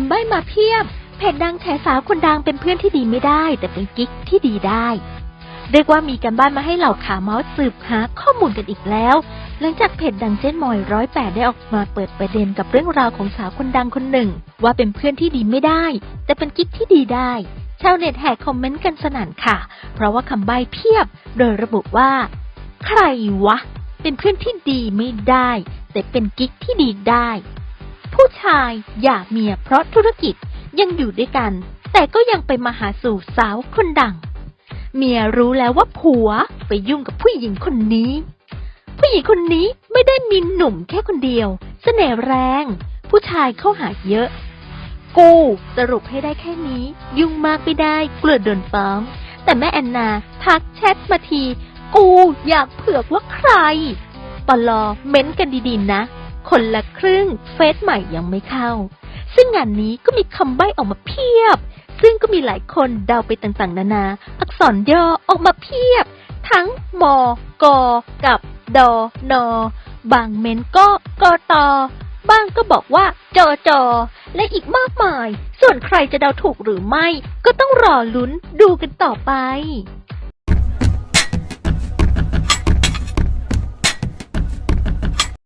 ำใบ้มาเพียบ เพจดังแฉสาวคนดังเป็นเพื่อนที่ดีไม่ได้ แต่เป็นกิ๊กที่ดีได้ เรียกว่ามีกันบ้านมาให้เหล่าขาเมาส์สืบหาข้อมูลกันอีกแล้ว หลังจากเพจดังเจนมอยร้อยแปดได้ออกมาเปิดประเด็นกับเรื่องราวของสาวคนดังคนหนึ่ง ว่าเป็นเพื่อนที่ดีไม่ได้ แต่เป็นกิ๊กที่ดีได้ ชาวเน็ตแห่คอมเมนต์กันสนั่นค่ะ เพราะว่าคำใบ้เพียบ โดยระบุว่า ใครวะ เป็นเพื่อนที่ดีไม่ได้ แต่เป็นกิ๊กที่ดีได้ ผู้ชายหย่าเมียเพราะธุรกิจยังอยู่ด้วยกัน แต่ก็ยังไปมาหาสู่สาวคนดัง เมียรู้แล้วว่าผัวไปยุ่งกับผู้หญิงคนนี้ ผู้หญิงคนนี้ไม่ได้มีหนุ่มแค่คนเดียวเสน่ห์แรง ผู้ชายเข้าหาเยอะ กูสรุปให้ได้แค่นี้ ยุ่งมากไม่ได้กลัวโดนฟ้อง แต่แม่แอนนาทักแชทมาที กูอยากเผือกว่าใครปลอเม้นกันดีๆนะ คนละครึ่งเฟซใหม่ยังไม่เข้า ซึ่งงานนี้ก็มีคำใบ้ออกมาเพียบ ซึ่งก็มีหลายคนเดาไปต่างๆ นานา อักษรย่อออกมาเพียบ ทั้งมกกับดนบางเมนก็กตบ้างก็บอกว่าจอจอและอีกมากมาย ส่วนใครจะเดาถูกหรือไม่ ก็ต้องรอลุ้นดูกันต่อไป